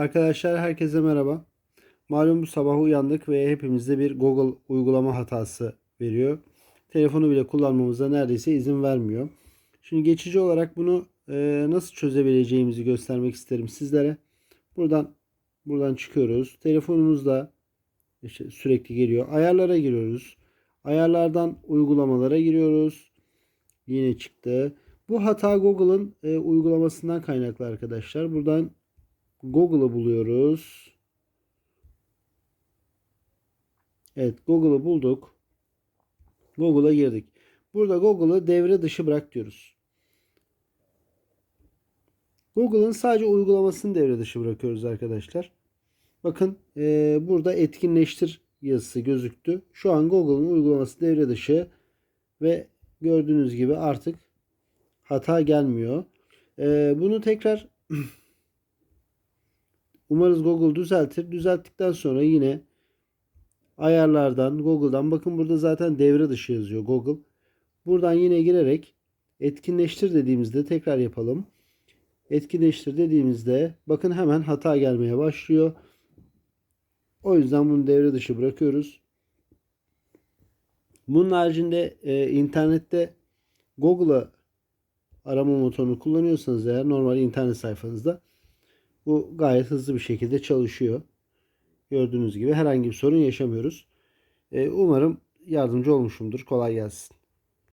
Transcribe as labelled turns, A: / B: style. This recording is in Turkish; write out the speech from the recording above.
A: Arkadaşlar herkese merhaba. Malum bu sabah uyandık ve hepimizde bir Google uygulama hatası veriyor. Telefonu bile kullanmamıza neredeyse izin vermiyor. Şimdi geçici olarak bunu e, nasıl çözebileceğimizi göstermek isterim sizlere. Buradan buradan çıkıyoruz. Telefonumuzda işte sürekli geliyor. Ayarlara giriyoruz. Ayarlardan uygulamalara giriyoruz. Yine çıktı. Bu hata Google'ın e, uygulamasından kaynaklı arkadaşlar. Buradan Google'ı buluyoruz. Evet Google'ı bulduk. Google'a girdik. Burada Google'ı devre dışı bırak diyoruz. Google'ın sadece uygulamasını devre dışı bırakıyoruz arkadaşlar. Bakın e, burada etkinleştir yazısı gözüktü. Şu an Google'ın uygulaması devre dışı ve gördüğünüz gibi artık hata gelmiyor. E, bunu tekrar Umarız Google düzeltir. Düzelttikten sonra yine ayarlardan Google'dan bakın burada zaten devre dışı yazıyor Google. Buradan yine girerek etkinleştir dediğimizde tekrar yapalım. Etkinleştir dediğimizde bakın hemen hata gelmeye başlıyor. O yüzden bunu devre dışı bırakıyoruz. Bunun haricinde e, internette Google'a arama motorunu kullanıyorsanız eğer normal internet sayfanızda bu gayet hızlı bir şekilde çalışıyor. Gördüğünüz gibi herhangi bir sorun yaşamıyoruz. Ee, umarım yardımcı olmuşumdur. Kolay gelsin.